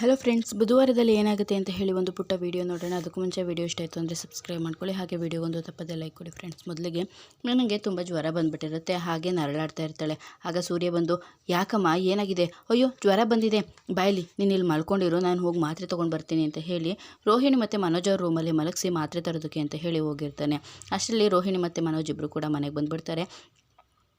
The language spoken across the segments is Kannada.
ಹಲೋ ಫ್ರೆಂಡ್ಸ್ ಬುಧವಾರದಲ್ಲಿ ಏನಾಗುತ್ತೆ ಅಂತ ಹೇಳಿ ಒಂದು ಪುಟ್ಟ ವೀಡಿಯೋ ನೋಡೋಣ. ಅದಕ್ಕೂ ಮುಂಚೆ ವೀಡಿಯೋ ಇಷ್ಟ ಆಯಿತು ಅಂದರೆ ಸಬ್ಸ್ಕ್ರೈಬ್ ಮಾಡ್ಕೊಳ್ಳಿ. ಹಾಗೆ ವೀಡಿಯೋ ಒಂದು ತಪ್ಪದೆ ಲೈಕ್ ಕೊಡಿ ಫ್ರೆಂಡ್ಸ್ ಮೊದಲಿಗೆ ನನಗೆ ತುಂಬ ಜ್ವರ ಬಂದುಬಿಟ್ಟಿರುತ್ತೆ. ಹಾಗೆ ನರಳಾಡ್ತಾ ಇರ್ತಾಳೆ. ಆಗ ಸೂರ್ಯ ಬಂದು, ಯಾಕಮ್ಮ, ಏನಾಗಿದೆ? ಅಯ್ಯೋ, ಜ್ವರ ಬಂದಿದೆ. ಬಾಯ್ಲಿ ನೀನು ಇಲ್ಲಿ ಮಲ್ಕೊಂಡಿರು. ನಾನು ಹೋಗಿ ಮಾತ್ರೆ ತೊಗೊಂಡು ಬರ್ತೀನಿ ಅಂತ ಹೇಳಿ ರೋಹಿಣಿ ಮತ್ತು ಮನೋಜ್ ಅವ್ರ ರೂಮಲ್ಲಿ ಮಲಗಿಸಿ ಮಾತ್ರೆ ತರೋದಕ್ಕೆ ಅಂತ ಹೇಳಿ ಹೋಗಿರ್ತಾನೆ. ಅಷ್ಟರಲ್ಲಿ ರೋಹಿಣಿ ಮತ್ತು ಮನೋಜ್ ಇಬ್ಬರು ಕೂಡ ಮನೆಗೆ ಬಂದುಬಿಡ್ತಾರೆ.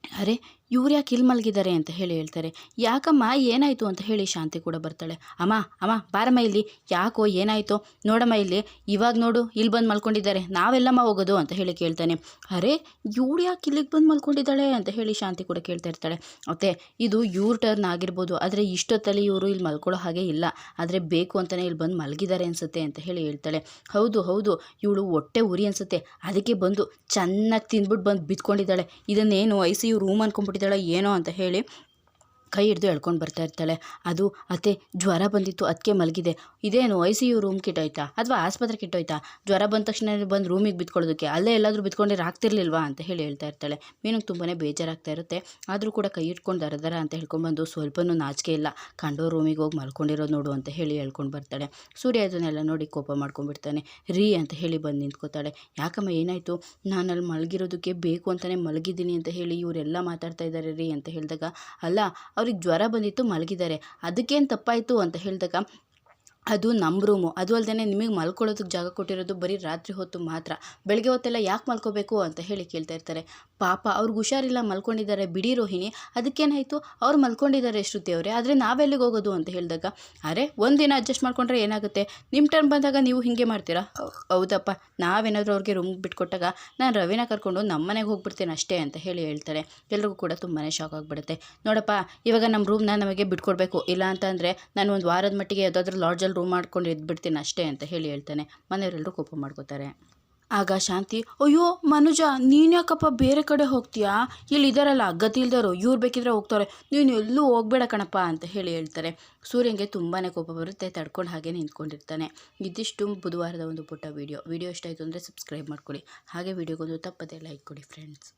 ಅರೆ ಇವ್ರು ಯಾಕೆ ಇಲ್ಲಿ ಮಲಗಿದ್ದಾರೆ ಅಂತ ಹೇಳಿ ಹೇಳ್ತಾರೆ. ಯಾಕಮ್ಮ, ಏನಾಯಿತು ಅಂತ ಹೇಳಿ ಶಾಂತಿ ಕೂಡ ಬರ್ತಾಳೆ. ಅಮ್ಮ ಅಮ್ಮ, ಬಾರಮ್ಮ ಇಲ್ಲಿ. ಯಾಕೋ ಏನಾಯಿತೋ? ನೋಡಮ್ಮ ಇಲ್ಲಿ. ಇವಾಗ ನೋಡು ಇಲ್ಲಿ ಬಂದು ಮಲ್ಕೊಂಡಿದ್ದಾರೆ. ನಾವೆಲ್ಲಮ್ಮ ಹೋಗೋದು ಅಂತ ಹೇಳಿ ಕೇಳ್ತಾನೆ. ಅರೆ, ಇವ್ರು ಯಾಕೆ ಇಲ್ಲಿಗೆ ಬಂದು ಮಲ್ಕೊಂಡಿದ್ದಾಳೆ ಅಂತ ಹೇಳಿ ಶಾಂತಿ ಕೂಡ ಕೇಳ್ತಾ ಇರ್ತಾಳೆ. ಮತ್ತೆ ಇದು ಇವ್ರ ಟರ್ನ್ ಆಗಿರ್ಬೋದು. ಆದರೆ ಇಷ್ಟೊತ್ತಲ್ಲಿ ಇವರು ಇಲ್ಲಿ ಮಲ್ಕೊಳ್ಳೋ ಹಾಗೆ ಇಲ್ಲ. ಆದರೆ ಬೇಕು ಅಂತಲೇ ಇಲ್ಲಿ ಬಂದು ಮಲಗಿದ್ದಾರೆ ಅನಿಸುತ್ತೆ ಅಂತ ಹೇಳಿ ಹೇಳ್ತಾಳೆ. ಹೌದು ಹೌದು. ಇವಳು ಹೊಟ್ಟೆ ಉರಿ ಅನಿಸುತ್ತೆ. ಅದಕ್ಕೆ ಬಂದು ಚೆನ್ನಾಗಿ ತಿಂದ್ಬಿಟ್ಟು ಬಂದು ಬಿತ್ಕೊಂಡಿದ್ದಾಳೆ. ಇದನ್ನೇನು ಐ ಸಿ ಯು ರೂಮ್ ಅನ್ಕೊಂಡ್ಬಿಟ್ಟಿದ್ದಾಳೆ ಏನೋ ಅಂತ ಹೇಳಿ ಕೈ ಹಿಡಿದು ಎಳ್ಕೊಂಡು ಬರ್ತಾ ಇರ್ತಾಳೆ. ಅದು ಅತ್ತೆ, ಜ್ವರ ಬಂದಿತ್ತು ಅದಕ್ಕೆ ಮಲಗಿದೆ. ಇದೇನು ಐ ಸಿ ಯು ರೂಮ್ ಕಿಟ್ಟೋಯ್ತಾ ಅಥವಾ ಆಸ್ಪತ್ರೆ ಕಿಟ್ಟೋಯ್ತಾ ಜ್ವರ ಬಂದ ತಕ್ಷಣ ಬಂದು ರೂಮಿಗೆ ಬಿತ್ಕೊಳ್ಳೋದಕ್ಕೆ ಅಲ್ಲೇ ಎಲ್ಲಾದರೂ ಬಿತ್ಕೊಂಡಿರೋ ಆಗ್ತಿರ್ಲಿಲ್ವಾ ಅಂತ ಹೇಳಿ ಹೇಳ್ತಾ ಇರ್ತಾಳೆ. ಮೀನಿಗೆ ತುಂಬಾ ಬೇಜಾರಾಗ್ತಾ ಇರುತ್ತೆ. ಆದರೂ ಕೂಡ ಕೈ ಇಟ್ಕೊಂಡು ದರದರ ದರ ಅಂತ ಹೇಳ್ಕೊಂಡ್ಬಂದು ಸ್ವಲ್ಪನೂ ನಾಚಿಕೆ ಇಲ್ಲ. ಕಂಡೋ ರೂಮಿಗೆ ಹೋಗಿ ಮಲ್ಕೊಂಡಿರೋದು ನೋಡು ಅಂತ ಹೇಳಿ ಹೇಳ್ಕೊಂಡು ಬರ್ತಾಳೆ. ಸೂರ್ಯ ಅದನ್ನೆಲ್ಲ ನೋಡಿ ಕೋಪ ಮಾಡ್ಕೊಂಡ್ಬಿಡ್ತಾನೆ. ರೀ ಅಂತ ಹೇಳಿ ಬಂದು ನಿಂತ್ಕೋತಾಳೆ. ಯಾಕಮ್ಮ ಏನಾಯಿತು? ನಾನು ಅಲ್ಲಿ ಮಲಗಿರೋದಕ್ಕೆ ಬೇಕು ಅಂತಲೇ ಮಲಗಿದ್ದೀನಿ ಅಂತ ಹೇಳಿ ಇವರೆಲ್ಲ ಮಾತಾಡ್ತಾ ಇದ್ದಾರೆ ರೀ ಅಂತ ಹೇಳಿದಾಗ, ಅಲ್ಲ ಅವ್ರಿಗೆ ಜ್ವರ ಬಂದಿತ್ತು ಮಲಗಿದ್ದಾರೆ. ಅದಕ್ಕೇನು ತಪ್ಪಾಯಿತು ಅಂತ ಹೇಳಿದಾಗ ಅದು ನಮ್ಮ ರೂಮು ಅದು ಅಲ್ಲದೆ ನಿಮಗೆ ಮಲ್ಕೊಳ್ಳೋದಕ್ಕೆ ಜಾಗ ಕೊಟ್ಟಿರೋದು ಬರೀ ರಾತ್ರಿ ಹೊತ್ತು ಮಾತ್ರ. ಬೆಳಗ್ಗೆ ಹೊತ್ತೆಲ್ಲ ಯಾಕೆ ಮಲ್ಕೋಬೇಕು ಅಂತ ಹೇಳಿ ಕೇಳ್ತಾ ಇರ್ತಾರೆ. ಪಾಪ ಅವ್ರಿಗೆ ಹುಷಾರಿಲ್ಲ ಮಲ್ಕೊಂಡಿದ್ದಾರೆ ಬಿಡಿ ರೋಹಿಣಿ. ಅದಕ್ಕೇನಾಯಿತು? ಅವ್ರು ಮಲ್ಕೊಂಡಿದ್ದಾರೆ ಶ್ರುತಿ ಅವರೇ. ಆದರೆ ನಾವೆಲ್ಲಿಗೆ ಹೋಗೋದು ಅಂತ ಹೇಳಿದಾಗ, ಅರೆ ಒಂದಿನ ಅಡ್ಜಸ್ಟ್ ಮಾಡ್ಕೊಂಡ್ರೆ ಏನಾಗುತ್ತೆ? ನಿಮ್ಮ ಟರ್ನ್ ಬಂದಾಗ ನೀವು ಹೀಗೆ ಮಾಡ್ತೀರಾ? ಹೌದಪ್ಪ. ನಾವೇನಾದರೂ ಅವ್ರಿಗೆ ರೂಮ್ ಬಿಟ್ಕೊಟ್ಟಾಗ ನಾನು ರವಿನ ಕರ್ಕೊಂಡು ನಮ್ಮ ಮನೆಗೆ ಹೋಗ್ಬಿಡ್ತೇನೆ ಅಷ್ಟೇ ಅಂತ ಹೇಳಿ ಹೇಳ್ತಾರೆ. ಎಲ್ರಿಗೂ ಕೂಡ ತುಂಬಾ ಶಾಕ್ ಆಗಿಬಿಡುತ್ತೆ. ನೋಡಪ್ಪ, ಇವಾಗ ನಮ್ಮ ರೂಮ್ನ ನಮಗೆ ಬಿಟ್ಕೊಡ್ಬೇಕು. ಇಲ್ಲ ಅಂತಂದರೆ ನಾನು ಒಂದು ವಾರದ ಮಟ್ಟಿಗೆ ಯಾವುದಾದ್ರೂ ಲಾಡ್ಜಲ್ಲಿ ರೂಮ್ ಮಾಡ್ಕೊಂಡು ಇದ್ಬಿಡ್ತೀನಿ ಅಷ್ಟೇ ಅಂತ ಹೇಳಿ ಹೇಳ್ತಾನೆ. ಮನೆಯವರೆಲ್ಲರೂ ಕೋಪ ಮಾಡ್ಕೋತಾರೆ. ಆಗ ಶಾಂತಿ, ಅಯ್ಯೋ, ಮನುಜ, ನೀನು ಯಾಕಪ್ಪ ಬೇರೆ ಕಡೆ ಹೋಗ್ತೀಯಾ? ಇಲ್ಲಿ ಇದ್ದಾರಲ್ಲ ಗತಿ ಇಲ್ದವರು ಇವ್ರು ಬೇಕಿದ್ರೆ ಹೋಗ್ತಾರೆ. ನೀನು ಎಲ್ಲೂ ಹೋಗ್ಬೇಡ ಕಣಪ್ಪ ಅಂತ ಹೇಳಿ ಹೇಳ್ತಾರೆ. ಸೂರ್ಯನಿಗೆ ತುಂಬಾ ಕೋಪ ಬರುತ್ತೆ, ತಡ್ಕೊಂಡು ಹಾಗೆ ನಿಂತ್ಕೊಂಡಿರ್ತಾನೆ. ಇದಿಷ್ಟು ಬುಧವಾರದ ಒಂದು ಪುಟ್ಟ ವೀಡಿಯೋ. ವೀಡಿಯೋ ಇಷ್ಟ ಆಯಿತು ಅಂದರೆ ಸಬ್ಸ್ಕ್ರೈಬ್ ಮಾಡ್ಕೊಳ್ಳಿ. ಹಾಗೆ ವೀಡಿಯೋಗೊಂದು ತಪ್ಪದೆ ಲೈಕ್ ಕೊಡಿ ಫ್ರೆಂಡ್ಸ್